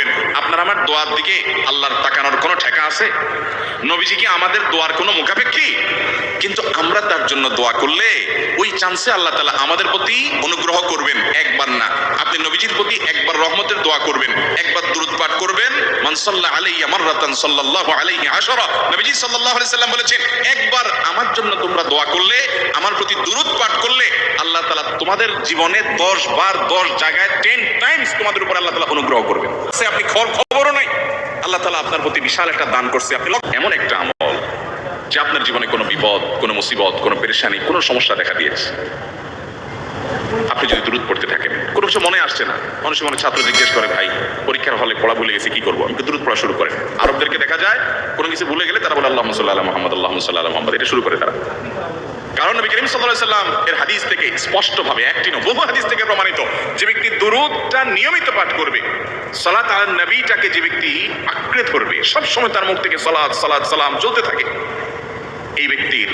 করবেন? আপনার আমার দোয়ার দিকে আল্লাহর তাকানোর কোনো ঠেকা আছে? নবীজি কি আমাদের দোয়ার কোনো মুখাপেক্ষী? কিন্তু আমরা তার জন্য দোয়া করলে ওই চান্সে আল্লাহ তালা আমাদের প্রতি অনুগ্রহ করবেন, একবার না। আপনি নবীজির প্রতি একবার রহমতের দোয়া করবেন, একবার দুরুদ পাঠ করবেন। মানসাল্লাহ আলাইয়া মাররাতান সাল্লাল্লাহু আলাইহি আশারা। নবীজি সাল্লাল্লাহু আলাইহি সাল্লাম বলেছেন, একবার আমার জন্য তোমরা দোয়া করলে, আমার প্রতি দুরুদ পাঠ করলে আল্লাহ তাআলা তোমাদের জীবনে 10 বার 10 জায়গায় 10 টাইমস তোমাদের উপর আল্লাহ তালা অনুগ্রহ করবেন। সে আপনি খবর খবরও নাই। আল্লাহ তালা আপনার প্রতি বিশাল একটা দান করছে। আপনি এমন একটা আমল যে আপনার জীবনে কোনো বিপদ, কোনো মুসিবত, কোনো পেরেশানি, কোনো সমস্যা দেখা দিয়েছে। আপনি যদি দূরত পড়তে থাকেন, কোনো কিছু মনে আসছে না। মানুষ মনে ছাত্র জিজ্ঞেস করে, ভাই, পরীক্ষার হলে পড়া ভুলে গেছে, কি করব? আমি দূরত পড়া শুরু করে আরবদেরকে দেখা যায়, কোনো কিছু ভুলে গেলে তারা বলে, আল্লাহ সাল্লাহ মোহাম্মদ, আল্লাহ সাল্লাহ মোহাম্মদ। এটা শুরু করে তারা। কারণ নবী করিম সাল্লাম এর হাদিস থেকে স্পষ্টভাবে একটি নয় বহু হাদিস থেকে প্রমাণিত যে ব্যক্তি দুরুদটা নিয়মিত পাঠ করবে, সালাত আল নবীটাকে যে ব্যক্তি আঁকড়ে ধরবে, সব সময় তার মুখ থেকে সালাত সালাত, সালাম চলতে থাকে। এই ব্যক্তির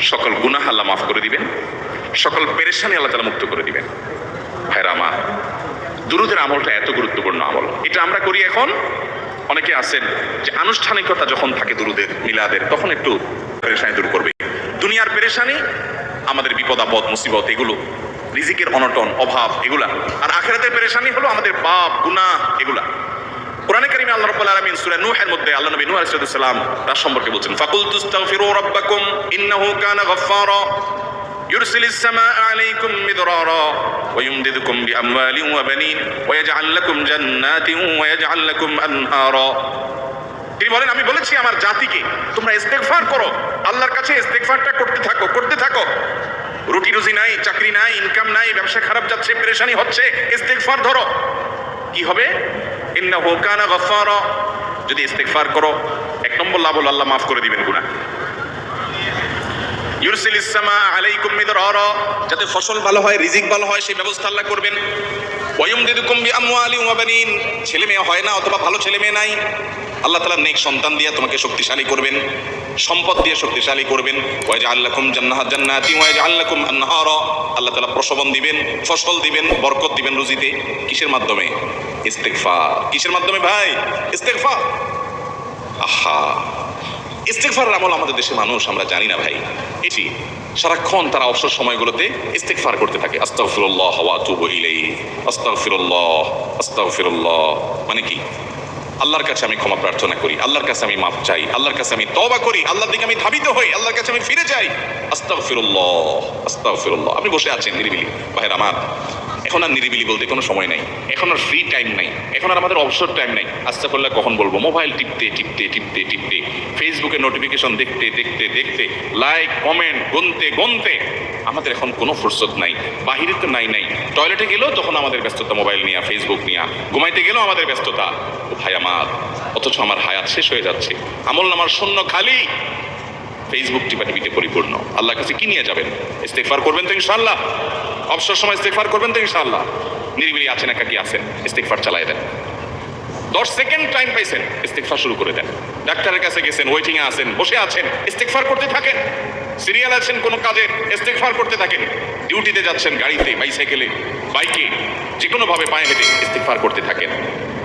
সকল গুনাহ আল্লাহ মাফ করে দিবেন, সকল পেরেশানি আল্লাহ তালা মুক্ত করে দিবেন। আমার, দুরুদের আমলটা এত গুরুত্বপূর্ণ আমল। এটা আমরা করি এখন। অনেকে আছেন যে আনুষ্ঠানিকতা যখন থাকে দুরুদের মিলাদের, তখন একটু পেরেশানি দূর করবে। দুনিয়ার পেরেশানি আমাদের বিপদ আপদ মুসিবত এগুলো রিজিকের অনটন অভাব এগুলা আর আখেরাতের পেরেশানি হলো আমাদের পাপ গুনাহ এগুলা কোরআনে কারিমে আল্লাহ রাব্বুল আলামিন সূরা নূহের মধ্যে আল্লাহ নবী নূহ আলাইহিস সালাম তার সম্পর্কে বলছেন ফাকুল তুস্তাগফিরু রাব্বাকুম ইন্নাহু কানা গাফফারা يرسل السماء عليكم مدرارا ويمددكم بأموال وبنين ويجعل لكم جنات ويجعل لكم أنهارا তিনি বলেন, আমি বলেছি আমার জাতিকে, তোমরা ইস্তেগফার করো। আল্লাহর কাছে ইস্তেগফারটা করতে থাকো করতে থাকো। রুটি রুজি নাই, চাকরি নাই ইনকাম নাই, ব্যবসা খারাপ যাচ্ছে, পেরেশানি হচ্ছে, ইস্তেগফার ধরো। কি হবে? ইন্নাহু কানা গফফারা। যদি ইস্তেগফার করো, এক নম্বর লাভ হলো আল্লাহ মাফ করে দিবেন গুনাহ। ইউরসিলিস সামা আলাইকুম মিদরারা। যাতে ফসল ভালো হয়, রিজিক ভালো হয়, সেই ব্যবস্থা আল্লাহ করবেন। ওয়ায়ুমদিদুকুম বিআমওয়ালি ওয়া বানিন। ছেলে মেয়ে হয় না, অথবা ভালো ছেলে মেয়ে নাই। আল্লাহ তাআলা নেক সন্তান দিয়ে তোমাকে শক্তিশালী করবেন, সম্পদ দিয়ে শক্তিশালী করবেন। ওয়াজআল লাকুম জান্নাত জান্নাতি ওয়াজআল লাকুম আনহারা। আল্লাহ তাআলা প্রসবন দিবেন, ফসল দিবেন, বরকত দিবেন রুজিতে। কিসের মাধ্যমে? ইস্তেগফার। কিসের মাধ্যমে ভাই? ইস্তেগফার। আহা। ইস্তেগফারের আমল আমাদের দেশের মানুষ, আমরা জানি না ভাই। এটি সারাক্ষণ তারা অবসর সময়গুলোতে ইস্তেগফার করতে থাকে। আস্তাগফিরুল্লাহ ওয়া আতুবু ইলাইহি। আস্তাগফিরুল্লাহ আস্তাগফিরুল্লাহ। মানে কি? আল্লাহর কাছে আমি ক্ষমা প্রার্থনা করি, আল্লাহর কাছে আমি মাপ চাই, আল্লাহর কাছে আমি তওবা করি, আল্লাহর দিকে আমি ধাবিত হই, আল্লাহর কাছে আমি ফিরে যাই। আস্তাগফিরুল্লাহ আস্তাগফিরুল্লাহ। আপনি বসে আছেন নিরিবিলি। ভাইয়ের আমার এখন আর নিরিবিলি বলতে কোনো সময় নাই। এখন আর ফ্রি টাইম নাই। এখন আর আমাদের অবসর টাইম নাই। আস্তে করলে কখন বলব? মোবাইল টিপতে টিপতে টিপতে টিপতে। ফেসবুকে নোটিফিকেশন দেখতে দেখতে দেখতে লাইক কমেন্ট গুনতে গুনতে। আমাদের এখন কোনো ফুরসত নাই। বাহিরে তো নাই নাই। টয়লেটে গেলেও তখন আমাদের ব্যস্ততা মোবাইল নিয়ে ফেসবুক নিয়ে। ঘুমাইতে গেলেও আমাদের ব্যস্ততা। ও ভাই আমার, অথচ আমার হায়াত শেষ হয়ে যাচ্ছে। আমল নামার শূন্য খালি। ফেসবুক টিপাটিপিতে পরিপূর্ণ। আল্লাহর কাছে কি নিয়ে যাবেন? ইস্তেগফার করবেন তো ইনশাআল্লাহ। অবসর সময় ইস্তেগফার করবেন তো ইনশাআল্লাহ। নিরিবিলি আছেন একা কি আছেন, ইস্তেগফার চালায় দেন। দশ সেকেন্ড টাইম পাইছেন, ইস্তেগফার শুরু করে দেন। ডাক্তারের কাছে গেছেন ওয়েটিং এ আছেন, বসে আছেন, ইস্তেগফার করতে থাকেন। সিরিয়াল আছেন কোনো কাজে ইস্তেগফার করতে থাকেন। ডিউটিতে যাচ্ছেন, গাড়িতে বাইসাইকেলে বাইকে যে কোনো ভাবে পায়ে হেঁটে ইস্তেগফার করতে থাকেন।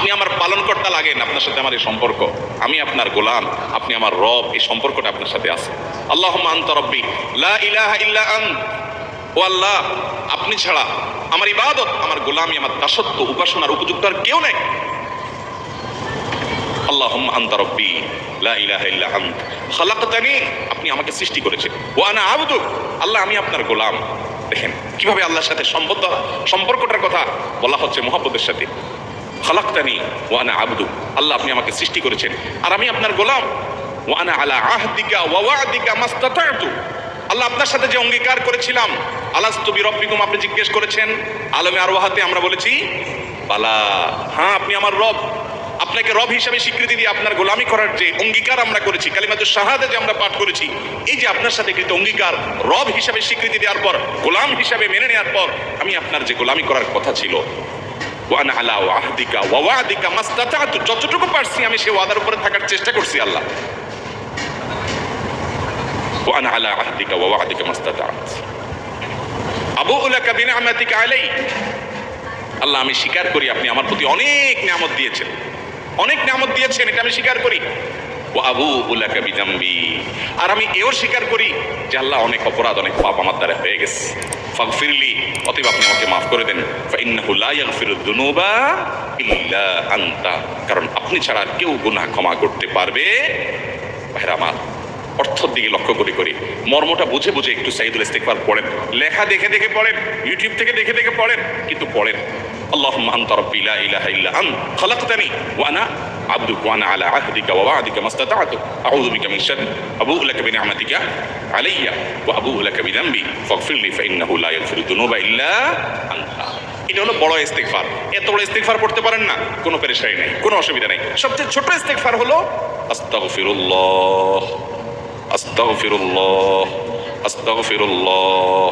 আপনি আমার পালনকর্তা লাগেন, আপনার সাথে আমার এই সম্পর্ক। আমি আপনার গোলাম, আপনি আমার রব, এই সম্পর্কটা আপনার সাথে আছে। আল্লাহ আন্ত লা ও আল্লাহ, আপনি ছাড়া আমার ইবাদত, আমার গোলামি, আমার দাসত্ব, উপাসনার উপযুক্ত আর কেউ নেই। আল্লাহ লা আপনি আমাকে সৃষ্টি করেছেন। আল্লাহ, আমি আপনার গোলাম। দেখেন, কীভাবে আল্লাহর সাথে সম্পর্কটার কথা বলা হচ্ছে মহাব্বতের সাথে। খালাকতানি আনা আবদুক আল্লাহ আপনি আমাকে সৃষ্টি করেছেন। আর আমি আপনার গোলাম। ওয়া আনা আলা আহদিকা ওয়া ওয়াদিকা মাস্তাতাতু। আল্লাহ আপনার সাথে যে অঙ্গীকার করেছিলাম, আলাস্তু বিরব্বিকুম আপনি জিজ্ঞেস করেছেন, আলমে আরওয়াহাতে আমরা বলেছি, বালা হ্যাঁ আপনি আমার রব। আপনাকে রব হিসাবে স্বীকৃতি দিয়ে আপনার গোলামি করার যে অঙ্গীকার আমরা করেছি কালিমাতুর শাহাদা যে আমরা পাঠ করেছি, এই যে আপনার সাথে কৃত অঙ্গীকার, রব হিসাবে স্বীকৃতি দেওয়ার পর, গোলাম হিসাবে মেনে নেওয়ার পর, আমি আপনার যে গোলামি করার কথা ছিল ওয়ানা আলা ওয়াহদিকা ওয়া ওয়াদিকা মাস্তাতাতু। যতটুকু পারছি আমি সে ওয়াদার উপরে থাকার চেষ্টা করছি আল্লাহ। ওয়ানা আলা আহদিকা ওয়া ওয়াদিকা মাস্তাতাত। আবু লাকা বিনিআমাতিকা আলাই আল্লাহ, আমি স্বীকার করি আপনি আমার প্রতি অনেক নিয়ামত দিয়েছেন। অনেক নিয়ামত দিয়েছেন, এটা আমি স্বীকার করি। ও আবু উল্লাকা বিজাম্বি। আর আমি এও স্বীকার করি যে আল্লাহ অনেক অপরাধ, অনেক পাপ আমার দ্বারা হয়ে গেছে। ফাগফিরলি, অতএব আপনি আমাকে মাফ করে দেন। ফাইন্নাহু লা ইয়াগফিরু যুনুবা ইল্লা আনতা। কারণ আপনি ছাড়া কেউ গুনাহ ক্ষমা করতে পারবে। ভাইরা আমার, অর্থর দিকে লক্ষ্য করে করি। মর্মটা বুঝে বুঝে একটু সাইদুল ইস্তেকবার পড়েন। লেখা দেখে দেখে পড়েন। ইউটিউব থেকে দেখে দেখে পড়েন। কিন্তু পড়েন। اللهم انت ربي لا اله الا انت خلقتني وانا عبدك وانا على عهدك ووعدك ما استطعت اعوذ بك من شر ابوء لك بنعمتك علي وابوء لك بذنبي فاغفر لي فانه لا يغفر الذنوب الا انت এটা হলো বড় ইস্তেগফার এত বড় ইস্তেগফার পড়তে পারেন না কোনো পেরেশানি নাই কোনো অসুবিধা নাই সবচেয়ে ছোট ইস্তেগফার হলো আস্তাগফিরুল্লাহ আস্তাগফিরুল্লাহ আস্তাগফিরুল্লাহ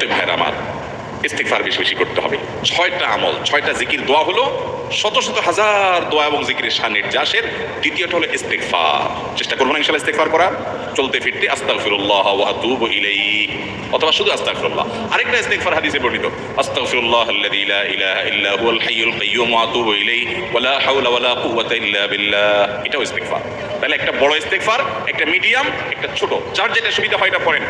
অতএব ভাইরা আমার ইস্তেগফার বেশি বেশি করতে হবে। ছয়টা আমল, ছয়টা জিকির দোয়া হলো, শত শত হাজার দোয়া এবং জিকিরের সান্নির জাসের দ্বিতীয়টা হলো ইস্তেগফার। চেষ্টা করব না ইনশাল্লাহ ইস্তেগফার করার। চলতে ফিরতে আস্তাগফিরুল্লাহ ওয়া আতুবু অথবা শুধু আস্তাগফিরুল্লাহ। আরেকটা ইস্তেগফার হাদিসে বর্ণিত, আস্তাগফিরুল্লাহ আল্লাযী লা ইলাহা ইল্লা হুয়াল হাইয়ুল কাইয়্যুম ওয়া আতুবু ওয়া লা হাওলা ওয়া লা কুওয়াতা ইল্লা বিল্লাহ। এটাও ইস্তেগফার। তাহলে একটা বড় ইস্তেগফার, একটা মিডিয়াম, একটা ছোট। যার যেটা সুবিধা হয় এটা পড়েন।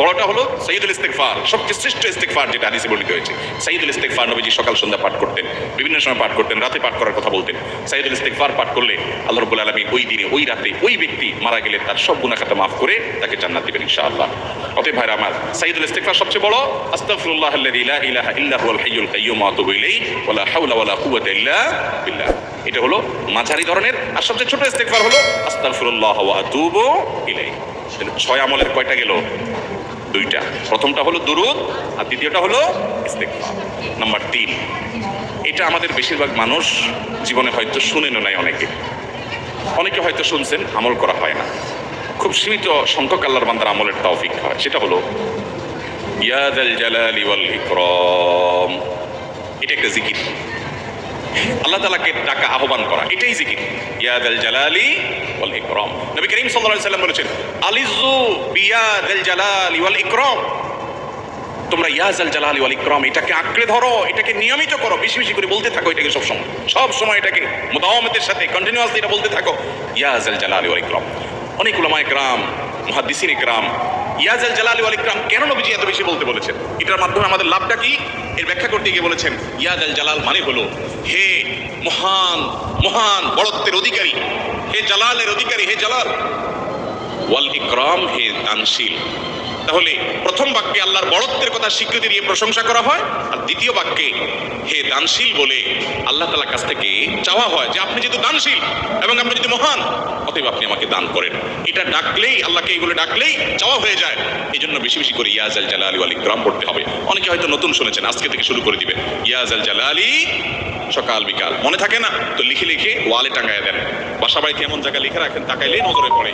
বড়টা হলো সাইয়দুল ইস্তেগফার, সবচেয়ে শ্রেষ্ঠ ইস্তেগফার যেটা হাদিসে বর্ণিত হয়েছে। সাইয়দুল ইস্তেগফার নবীজি সকাল সন্ধ্যা পাঠ করতেন, বিভিন্ন সময় পাঠ করতেন, রাতে পাঠ করার কথা বলতেন। সাইয়দুল ইস্তেগফার পাঠ করলে আল্লাহ রাব্বুল আলামিন ওই দিনে, ওই রাতে ওই ব্যক্তি মারা গেলে তার সব গুনাহ খাতা মাফ করে তাকে জান্নাত দিবেন ইনশাআল্লাহ। অতএব ভাইরা আমার সাইয়দুল ইস্তেগফার সবচেয়ে বড়, আস্তাগফিরুল্লাহ আল্লাযী লা ইলাহা ইল্লা হুয়াল হাইয়ুল কাইয়্যুম ওয়া আতুবু ইলাইহি, ওয়া লা হাওলা ওয়া লা কুওয়াতা ইল্লা বিল্লাহ। এটা হলো মাঝারি ধরনের, আর সবচেয়ে ছোট ইস্তেগফার হলো আস্তাগফিরুল্লাহ ওয়া আতুবু ইলাইহি। ছয় আমলের কয়টা গেল? দুইটা। প্রথমটা হলো দুরুদ, আর দ্বিতীয়টা হলো নাম্বার তিন, এটা আমাদের বেশিরভাগ মানুষ জীবনে হয়তো শুনেনও নাই অনেকে। অনেকে হয়তো শুনছেন, আমল করা হয় না। খুব সীমিত সংখ্যক আল্লাহর বান্দার আমলের তৌফিক হয়। সেটা হলো ইয়াদাল জালালি ওয়াল ইকরাম। এটা একটা জিকির। আল্লাহ তালাকে ডাকা আহ্বান করা, এটাই জিকির। ইয়াদাল জালালি ওয়াল ইকরাম। নবী করিম সাল্লাল্লাহু আলাইহি সাল্লাম বলেছেন আলিজু বিয়াদাল জালালি ওয়াল ইকরাম। তোমরা ইয়াজাল জালালি ওয়াল ইকরাম, এটাকে আঁকড়ে ধরো, এটাকে নিয়মিত করো, বেশি বেশি করে বলতে থাকো এটাকে সব সময় সব সময় এটাকে মুদাওয়ামতের সাথে কন্টিনিউয়াসলি এটা বলতে থাকো ইয়াজাল জালালি ওয়াল ইকরাম। অনেক উলামা ইকরাম মুহাদ্দিসিন ইকরাম। ইয়াজাল জালালি ওয়াল ইকরাম, কেন নবীজি এত বেশি বলতে বলেছেন? এটার মাধ্যমে আমাদের লাভটা কি? এর ব্যাখ্যা করতে গিয়ে বলেছেন ইয়াজাল জালাল মানে হলো, হে মহান মহান বড়ত্বের অধিকারী, হে জালালের অধিকারী, হে জালাল। ওয়াল ইকরাম, হে দানশীল তাহলে প্রথম বাক্যে আল্লাহর বড়ত্বের কথা স্বীকৃতি দিয়ে প্রশংসা করা হয়, আর দ্বিতীয় বাক্যে হে দানশীল বলে আল্লাহ তালার কাছ থেকে চাওয়া হয় যে আপনি যেহেতু দানশীল এবং আপনি যদি মহান, অতএব আপনি আমাকে দান করেন। এটা ডাকলেই, আল্লাহকে এইগুলো ডাকলেই চাওয়া হয়ে যায়। এই জন্য বেশি বেশি করে ইয়াজ আল জালা আলী আলী গ্রাম পড়তে হবে। অনেকে হয়তো নতুন শুনেছেন, আজকে থেকে শুরু করে দিবে। ইয়াজ আল জালালি, সকাল, বিকাল। মনে থাকে না? তো লিখে লিখে ওয়ালে টাঙ্গায় দেন। বাসা বাড়িতে এমন জায়গায় লিখে রাখেন, তাকাইলেই নজরে পড়ে।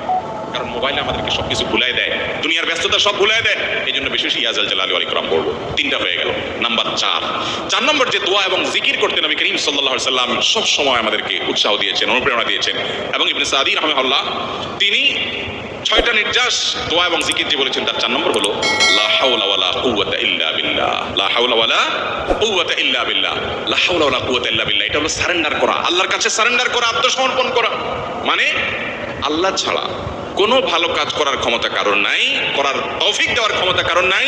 কারণ মোবাইলে আমাদেরকে সবকিছু ভুলাই দেয়, দুনিয়ার ব্যস্ততা সব ভুলাই দেয় এই জন্য বেশি বেশি ইয়াজাল জালালি কোরআন পড়ব। তিনটা হয়ে গেল। নাম্বার চার। চার নম্বর যে দোয়া এবং জিকির করতে নবী করিম সাল্লাহ সাল্লাম সব সময় আমাদেরকে উৎসাহ দিয়েছেন, অনুপ্রেরণা দিয়েছেন। এবং ইবনে সাদি রহমাল্লাহ তিনি ছয়টা নির্যাস দোয়া এবং জিকির যে বলেছেন, তার চার নম্বর হলো, লা হাওলা ওয়ালা কুওয়াতা ইল্লা বিল্লাহ। লা হাওলা ওয়ালা কুওয়াতা ইল্লা বিল্লাহ। লা হাওলা ওয়ালা কুওয়াতা ইল্লা বিল্লাহ। এটা হলো সারেন্ডার করা। আল্লাহর কাছে সারেন্ডার করা, আত্মসমর্পণ করা। মানে আল্লাহ ছাড়া কোনো ভালো কাজ করার ক্ষমতা কারণ নাই, করার তৌফিক দেওয়ার ক্ষমতা কারণ নাই,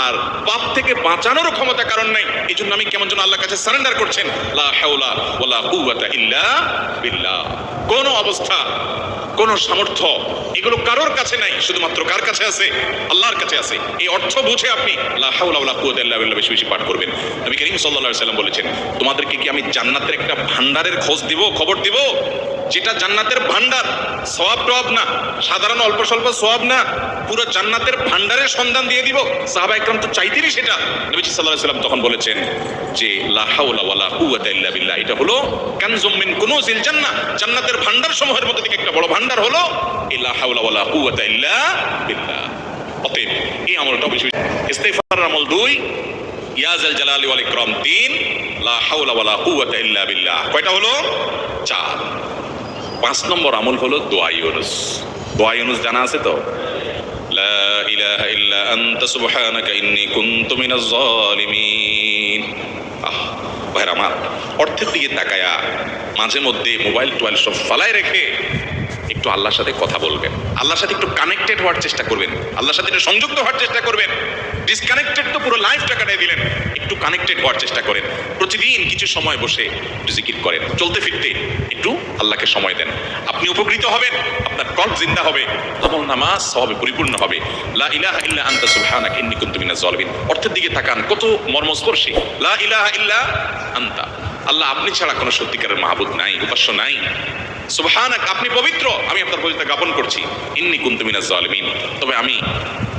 আর পাপ থেকে বাঁচানোরও ক্ষমতা কারণ নাই। এই জন্য আমি কেমন যেন আল্লাহর কাছে সারেন্ডার করছেন। বিল্লাহ। কোন অবস্থা, কোন সামর্থ্য এগুলো কারোর কাছে নাই, শুধুমাত্র কার কাছে আছে? আল্লাহর কাছে আছে। এই অর্থ বুঝে আপনি বেশি বেশি পাঠ করবেন। নবী করিম আলাইহি সাল্লাম বলেছেন, তোমাদেরকে কি আমি জান্নাতের একটা ভান্ডারের খোঁজ দিব, খবর দিব? যেটা জান্নাতের ভান্ডার সওয়াব টওয়াব না। সাধারণ অল্প স্বল্প সওয়াব না। পুরো জান্নাতের ভান্ডারের সন্ধান দিয়ে দিব। সাহাবা একরাম তো চাইতেনই সেটা। নবীজি আলাইহি সাল্লাম তখন বলেছেন যে, লা হাওলা ওয়ালা কুওয়াতা ইল্লা বিল্লাহ। এটা হলো কানজুম মিন কুনুজিল জান্নাহ। জান্নাতের ভান্ডার সমূহের মধ্যে থেকে একটা বড় ভান্ডার হলো এই লা হাওলা ওয়ালা কুওয়াতা ইল্লা বিল্লাহ। অতএব এই আমলটা বেশি ইস্তেগফার আমল দুই ইয়াজাল জালালি ওয়াল ইকরাম তিন, লা হাওলা ওয়ালা কুওয়াতা ইল্লা বিল্লাহ। কয়টা হলো? চার। পাঁচ নম্বর আমল হলো দোয়া, ইউনুস। দোয়া, ইউনুস জানা আছে তো? লা ইলাহা ইল্লা আনতা, সুবহানাকা ইন্নী কুনতু মিনাজ জালিমিন। আহ, ভাইরা আমার, অর্থের দিকে তাকায়া মাঝে মধ্যে মোবাইল টোয়াইল সব ফালায় রেখে একটু আল্লাহর সাথে কথা বলবেন। আল্লাহর সাথে একটু কানেক্টেড হওয়ার চেষ্টা করবেন। আল্লাহর সাথে একটু সংযুক্ত হওয়ার চেষ্টা করবেন। ডিসকানেক্টেড তো পুরো লাইফটা কাটিয়ে দিলেন। একটু কানেক্টেড হওয়ার চেষ্টা করেন। প্রতিদিন কিছু সময় বসে একটু জিকির করেন। চলতে ফিরতে একটু আল্লাহকে সময় দেন। আপনি উপকৃত হবেন, আপনার কল জিন্দা হবে, আমল নামাজ সবে পরিপূর্ণ হবে। লা ইলাহা ইল্লা আনতা, সুবহানাক, ইন্নী কুনতু মিনাজ জালিমিন। অর্থের দিকে তাকান, কত মর্মস্পর্শী। লা ইলাহা ইল্লা আনতা। আল্লাহ আপনি ছাড়া কোনো সত্যিকারের মাহবুদ নাই, উপাস্য নাই। সুবহানাক, আপনি পবিত্র। আমি আপনার পবিত্রতা জ্ঞাপন করছি। ইন্নি কুনতু মিনাজ জালিমিন। তবে আমি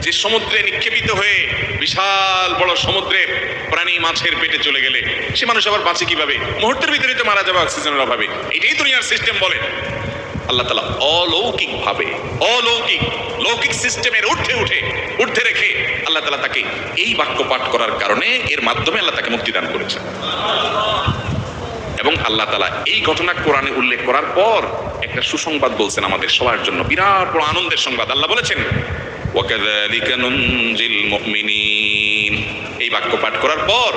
যে সমুদ্রে নিক্ষেপিত হয়ে বিশাল বড় সমুদ্রে প্রাণী মাছের পেটে চলে গেলে, সে মানুষ আবার বাঁচে কীভাবে? মুহূর্তের ভিতরে তো মারা যাবে অক্সিজেনের অভাবে। এটাই দুনিয়ার সিস্টেম বলে। আল্লাহ তালা অলৌকিক ভাবে অলৌকিক, লৌকিক সিস্টেমের ঊর্ধ্বে উঠে, ঊর্ধ্বে রেখে আল্লাহ তালা তাকে এই বাক্য পাঠ করার কারণে এর মাধ্যমে আল্লাহ তাকে মুক্তি দান করেছেন। এবং আল্লাহ তালা এই ঘটনা কোরআনে উল্লেখ করার পর একটা সুসংবাদ বলছেন আমাদের সবার জন্য। বিরাট বড় আনন্দের সংবাদ। আল্লাহ বলেছেন এই বাক্য পাঠ করার পর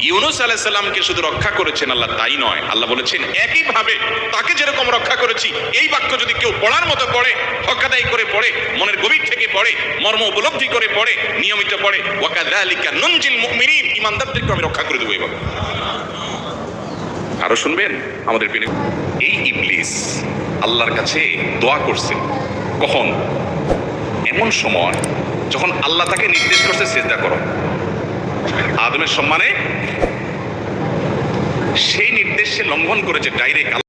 ইউনুস আলাইহিস সালামকে শুধু রক্ষা করেছেন আল্লাহ, তাই নয়। আল্লাহ বলেছেন, একইভাবে তাকে যেরকম রক্ষা করেছি, এই বাক্য যদি কেউ পড়ার মতো পড়ে, হকাদাই করে পড়ে, মনের গভীর থেকে পড়ে, মর্ম উপলব্ধি করে পড়ে, নিয়মিত পড়ে, ওয়াকাযালিকা নুনজিল মুমিনিন ইমানদারদেরকে আমি রক্ষা করে দেবো এবার। আরও শুনবেন? আমাদের পেনে এই ইবলিস আল্লাহর কাছে দোয়া করছে। কখন? এমন সময় যখন আল্লাহ তাকে নির্দেশ করছে চেষ্টা করো। আদমের সম্মানে সেই নির্দেশে লঙ্ঘন করেছে ডাইরেক্ট